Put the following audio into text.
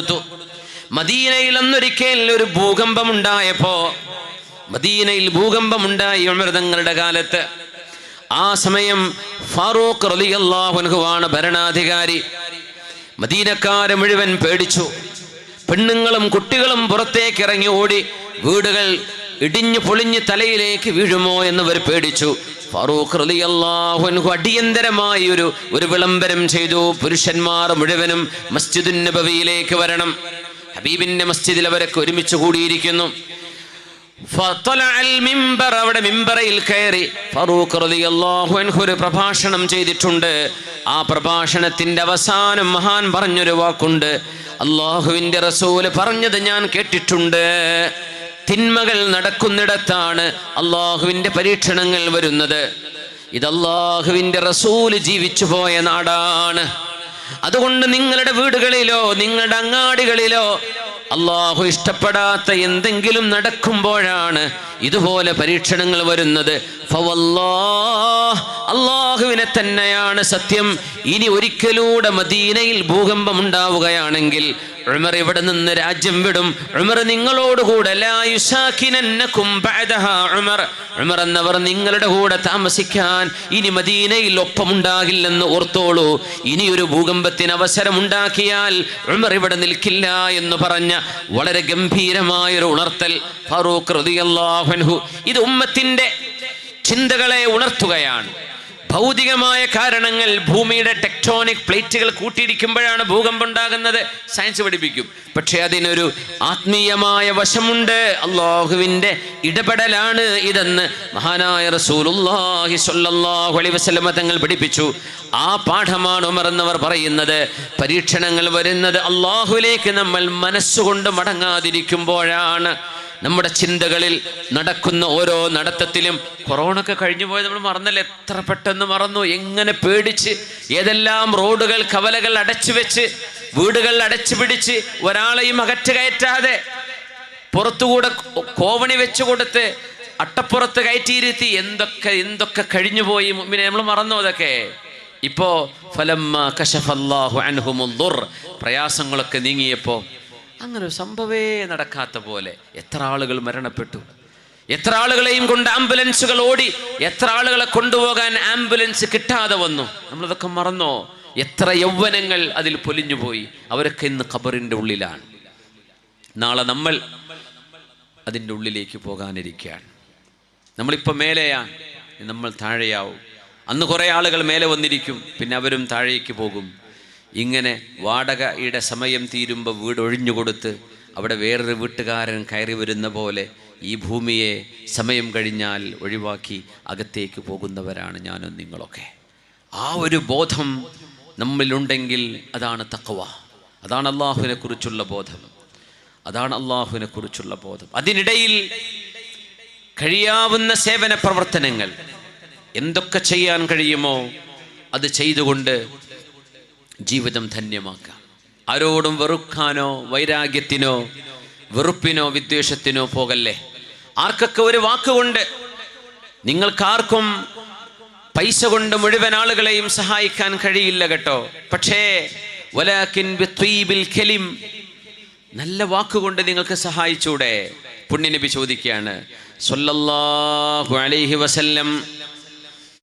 കൊടുത്തു. മദീനയിൽ അന്നൊരിക്കൽ ഒരു ഭൂകമ്പം ഉണ്ടായപ്പോ മദീനയിൽ ഭൂകമ്പം ഉണ്ടായി അമൃതങ്ങളുടെ കാലത്ത്. ആ സമയം ഫാറൂഖ് റളിയല്ലാഹുൻഹുവാണ് ഭരണാധികാരി. മദീനക്കാരെ മുഴുവൻ പേടിച്ചു. പെണ്ണുങ്ങളും കുട്ടികളും പുറത്തേക്ക് ഇറങ്ങി ഓടി വീടുകൾ ഇടിഞ്ഞു പൊളിഞ്ഞ് തലയിലേക്ക് വീഴുമോ എന്നവർ പേടിച്ചു. ഫറൂഖ് റളിയല്ലാഹു അൻഹു അടിയന്തരമായി ഒരു ഒരു വിളംബരം ചെയ്തു. പുരുഷന്മാർ മുഴുവനും മസ്ജിദുൻ നബവിയിലേക്ക് വരണം. ഹബീബിന്റെ മസ്ജിദിൽ അവരൊക്കെ ഒരുമിച്ച് കൂടിയിരിക്കുന്നു. അവിടെ കയറി പ്രഭാഷണം ചെയ്തിട്ടുണ്ട്. ആ പ്രഭാഷണത്തിന്റെ അവസാനം മഹാൻ പറഞ്ഞൊരു വാക്കുണ്ട്. അള്ളാഹുവിന്റെ റസൂൽ പറഞ്ഞത് ഞാൻ കേട്ടിട്ടുണ്ട്. തിന്മകൾ നടക്കുന്നിടത്താണ് അള്ളാഹുവിന്റെ പരീക്ഷണങ്ങൾ വരുന്നത്. ഇത് അള്ളാഹുവിന്റെ റസൂൽ ജീവിച്ചു പോയ നാടാണ്. അതുകൊണ്ട് നിങ്ങളുടെ വീടുകളിലോ നിങ്ങളുടെ അങ്ങാടികളിലോ അള്ളാഹു ഇഷ്ടപ്പെടാത്ത എന്തെങ്കിലും നടക്കുമ്പോഴാണ് ഇതുപോലെ പരീക്ഷണങ്ങൾ വരുന്നത്. അള്ളാഹുവിനെ തന്നെയാണ് സത്യം. ഇനി ഒരിക്കലൂടെ മദീനയിൽ ഭൂകമ്പം ഉണ്ടാവുകയാണെങ്കിൽ ഉമർ ഇവിടെ നിന്ന് രാജ്യം വിടും. ഉമർ നിങ്ങളോടുകൂടെ ഉമർ. എന്നവർ നിങ്ങളുടെ കൂടെ താമസിക്കാൻ ഇനി മദീനയിൽ ഒപ്പമുണ്ടാകില്ലെന്ന് ഓർത്തോളൂ. ഇനി ഒരു ഭൂകമ്പത്തിന് അവസരം ഉണ്ടാക്കിയാൽ ഉമർ ഇവിടെ നിൽക്കില്ല എന്ന് പറഞ്ഞ വളരെ ഗംഭീരമായൊരു ഉണർത്തൽ. ഫറൂഖ് അൻഹു ഇത് ഉമ്മത്തിന്റെ ചിന്തകളെ ഉണർത്തുകയാണ്. ഭൗതികമായ കാരണങ്ങൾ ഭൂമിയുടെ ടെക്ടോണിക് പ്ലേറ്റുകൾ കൂട്ടിയിടിക്കുമ്പോഴാണ് ഭൂകമ്പം ഉണ്ടാകുന്നത്. സയൻസ് പഠിപ്പിക്കും. പക്ഷേ അതിനൊരു ആത്മീയമായ വശമുണ്ട്. അള്ളാഹുവിന്റെ ഇടപെടലാണ് ഇതെന്ന് മഹാനായ സ്വല്ലല്ലാഹു അലൈഹി വസല്ലമ തങ്ങൾ പഠിപ്പിച്ചു. ആ പാഠമാണ് ഉമർ എന്നവർ പറയുന്നത്. പരീക്ഷണങ്ങൾ വരുന്നത് അള്ളാഹുവിലേക്ക് നമ്മൾ മനസ്സുകൊണ്ട് മടങ്ങാതിരിക്കുമ്പോഴാണ്. നമ്മുടെ ചിന്തകളിൽ നടക്കുന്ന ഓരോ നടത്തത്തിലും കൊറോണ ഒക്കെ കഴിഞ്ഞു പോയത് നമ്മൾ മറന്നല്ലേ? എത്ര പെട്ടെന്ന് മറന്നു? എങ്ങനെ പേടിച്ച്? ഏതെല്ലാം റോഡുകൾ കവലകൾ അടച്ചു വെച്ച് വീടുകൾ അടച്ചു പിടിച്ച് ഒരാളെയും അകറ്റ് കയറ്റാതെ പുറത്തുകൂടെ കോവണി വെച്ചു കൊടുത്ത് അട്ടപ്പുറത്ത് കയറ്റിയിരുത്തി എന്തൊക്കെ എന്തൊക്കെ കഴിഞ്ഞു പോയി? പിന്നെ നമ്മൾ മറന്നു അതൊക്കെ? ഇപ്പോ ഫലം പ്രയാസങ്ങളൊക്കെ നീങ്ങിയപ്പോ അങ്ങനെ ഒരു സംഭവേ നടക്കാത്ത പോലെ. എത്ര ആളുകൾ മരണപ്പെട്ടു. എത്ര ആളുകളെയും കൊണ്ട് ആംബുലൻസുകൾ ഓടി എത്ര ആളുകളെ കൊണ്ടുപോകാൻ ആംബുലൻസ് കിട്ടാതെ വന്നു. നമ്മളതൊക്കെ മറന്നോ? എത്ര യൗവനങ്ങൾ അതിൽ പൊലിഞ്ഞുപോയി. അവരൊക്കെ ഇന്ന് ഖബറിന്റെ ഉള്ളിലാണ്. നാളെ നമ്മൾ അതിന്റെ ഉള്ളിലേക്ക് പോകാനിരിക്കുകയാണ്. നമ്മളിപ്പോൾ മേലെയാണ്. നമ്മൾ താഴെയാവും. അന്ന് കുറേ ആളുകൾ മേലെ വന്നിരിക്കും. പിന്നെ അവരും താഴേക്ക് പോകും. ഇങ്ങനെ വാടകയുടെ സമയം തീരുമ്പോൾ വീട് ഒഴിഞ്ഞുകൊടുത്ത് അവിടെ വേറൊരു വീട്ടുകാരൻ കയറി വരുന്ന പോലെ ഈ ഭൂമിയെ സമയം കഴിഞ്ഞാൽ ഒഴിവാക്കി അകത്തേക്ക് പോകുന്നവരാണ് ഞാനും നിങ്ങളൊക്കെ. ആ ഒരു ബോധം നമ്മളിലുണ്ടെങ്കിൽ അതാണ് തക്കവ അതാണ് അള്ളാഹുവിനെ കുറിച്ചുള്ള ബോധം. അതാണ് അള്ളാഹുവിനെ കുറിച്ചുള്ള ബോധം. അതിനിടയിൽ കഴിയാവുന്ന സേവന പ്രവർത്തനങ്ങൾ എന്തൊക്കെ ചെയ്യാൻ കഴിയുമോ അത് ചെയ്തുകൊണ്ട് ജീവിതം ധന്യമാക്കാം. ആരോടും വെറുക്കാനോ വൈരാഗ്യത്തിനോ വെറുപ്പിനോ വിദ്വേഷത്തിനോ പോകല്ലേ? ആർക്കൊക്കെ ഒരു വാക്കുകൊണ്ട് നിങ്ങൾക്കാർക്കും പൈസ കൊണ്ട് മുഴുവൻ ആളുകളെയും സഹായിക്കാൻ കഴിയില്ല കേട്ടോ. പക്ഷേ കലിം നല്ല വാക്കുകൊണ്ട് നിങ്ങൾക്ക് സഹായിച്ചൂടെ? പുണ്യനബി ചോദിക്കുകയാണ്. സല്ലല്ലാഹു അലൈഹി വസല്ലം